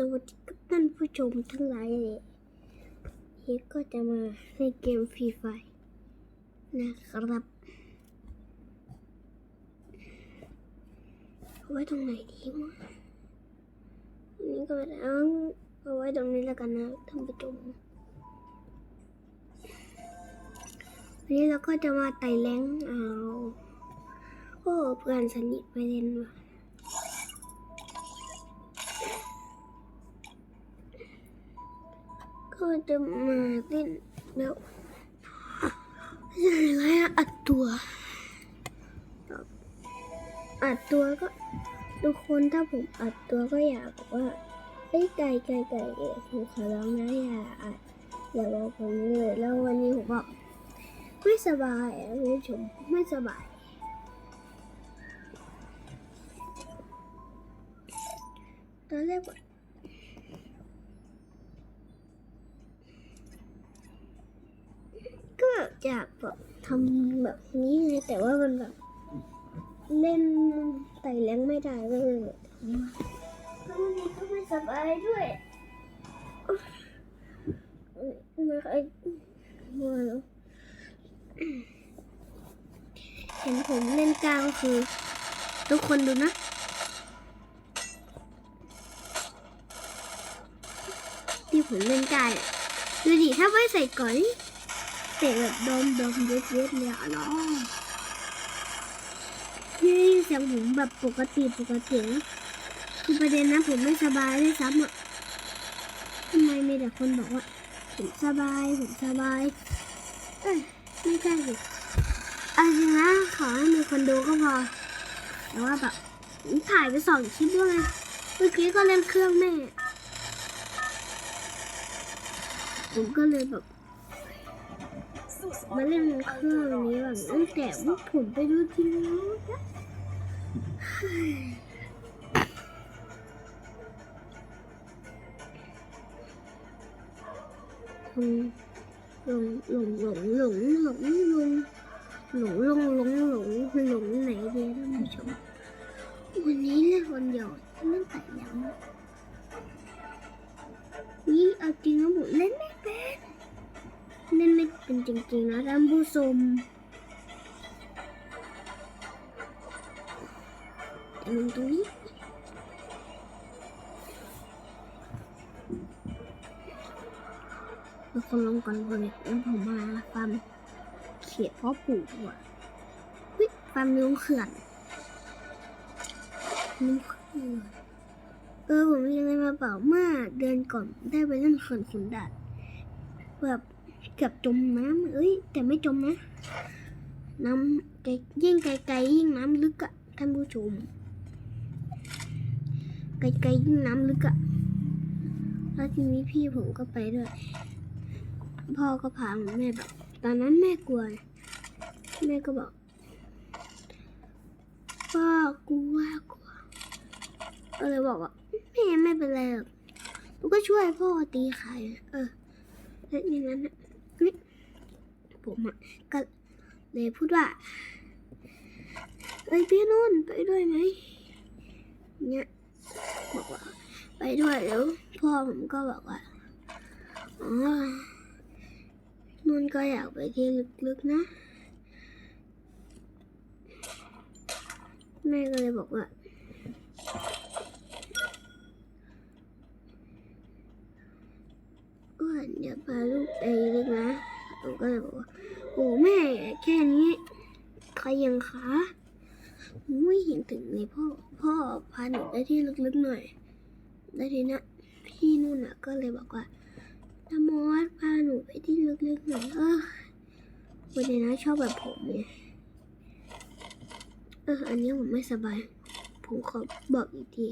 สวัสดีครับท่านผู้ชมทั้งหลายเลยนี่ก็จะมาในเกมฟรีไฟนะครับ เอาไว้ตรงไหนดีวะนนี้ก็ไม่ได้เอาเอาไว้ตรงนี้แล้วกันนะท่านผู้ชมวันนี้เราก็จะมาไต่แรงเอาโอ้เพื่อนสนิทไปเล่นว่ะ ก็จะมาเล่นแล้วยังไงอัดตัว อัดตัวก็ทุกคนถ้าผมอัดตัวก็อยากบอกว่าเอ้ไก่ไก่ไก่ผมขอร้องนะอย่าอัดอย่าบอกผมเลยแล้ววันนี้ผมบอกไม่สบายคุณผู้ชมไม่สบายตอนแรก ว่าก็อยากแบบทำแบบนี้ไงแต่ว่ามันแบบเล่นไต่แรงไม่ได้ก็เลยแบบทำมาแล้ววันนี้ก็ไม่สบายด้วยม่ค่อยมาแล้วเห็นผมเล่นกลางคือ ทุกคนดูนะที่ผมเล่นกลางดูดิถ้าไม่ใส่ก่อนนี่ เตะแบบดมดมเย็ดเย็ดเลยอะเนาะนี่เสียงผมแบบปกติปกตินะคือประเด็นนะผมไม่สบายด้วยซ้ำอะทำไมมีแต่คนบอกว่า ผมสบายผมสบาย เอ้ยไม่ใช่สิเอาจริงนะขอให้มีคนดูก็พอ แต่ว่าแบบผมถ่ายไปสองคลิปด้วยไงเมื่อกี้ก็เล่นเครื่องแม่ ผมก็เลยแบบ มาเล่นเครื่องนี้แบบตั้งแต่ว่าผมไปดูทีวีนะหลงหลงหลงหลงหลงหลงหลงหลงหลงหลงหลงหลงไหนดีท่านผู้ชมวันนี้เล่นคนเดียวเล่นแต่ยังนี่เอาจริงนะผมเล่นไม่เป็น เป็นจริงๆนะท่านผู้ชมแต่ลงตรงนี้ทุกคนลงก่อนเลยแล้วผมมาฟาร์มเขียดพ่อปู่อะวิฟาร์มลุงเขื่อนลุงเขื่อนเออผมยังไงมาเปล่าเมื่อเดือนก่อนได้ไปเล่นเขื่อนขุนด่านแบบ เกือบจมน้ำเอ้ย แต่ไม่จมนะ น้ำไกลยิ่งไกลๆยิ่งน้ำลึกอะท่านผู้ชม ไกลๆยิ่งน้ำลึกอะแล้วทีนี้พี่ผมก็ไปด้วย พ่อก็พาแม่แบบตอนนั้นแม่กลัว แม่ก็บอกพ่อกลัวกลัวก็เลยบอกว่าแม่ไม่เป็นไรหรอกหนูก็ช่วยพ่อตีไข่เออ แล้วอย่างนั้นน่ะผมอะก็เลยพูดว่าเอ้ยพี่นุ่นไปด้วยไหมเนี่ยบอกว่า ไปด้วยแล้วพ่อผมก็บอกว่าอ๋อนุ่นก็อยากไปที่ลึกๆนะ แม่ก็เลยบอกว่า อ้วนอย่าพาลูกไปเลยนะผมก็เลยบอกว่าโอ้แม่แค่นี้ใครยังคะไม่เห็นถึงเลยพ่อพ่อพาหนูได้ที่ลึกๆหน่อยแล้วทีนี้พี่นู่นน่ะ ก็เลยบอกว่าตามอสพาหนูไปที่ลึกๆหน่อยเออวันนี้นะชอบแบบผมไงเอออันนี้ผมไม่สบาย ผมขอบอกอีกที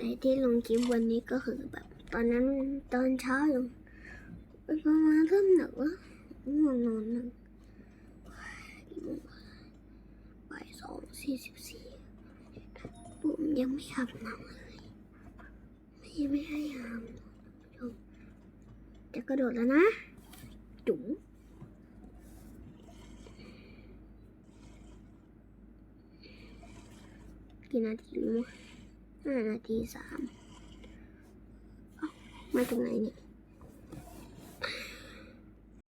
แต่ที่ลงคลิปวันนี้ก็คือแบบ ตอนนั้นตอนเช้ายังประมาณเริ่มหนักวะง่วงนอนหนึ่งบ่ายสองสี่สิบสี่ผมยังไม่อาบน้ำเลยไม่ไม่ให้อาบจะกระโดดแล้วนะจุ๋มกี่นาทีแล้ววะ ห้านาทีสามมาจากไหนเนี่ย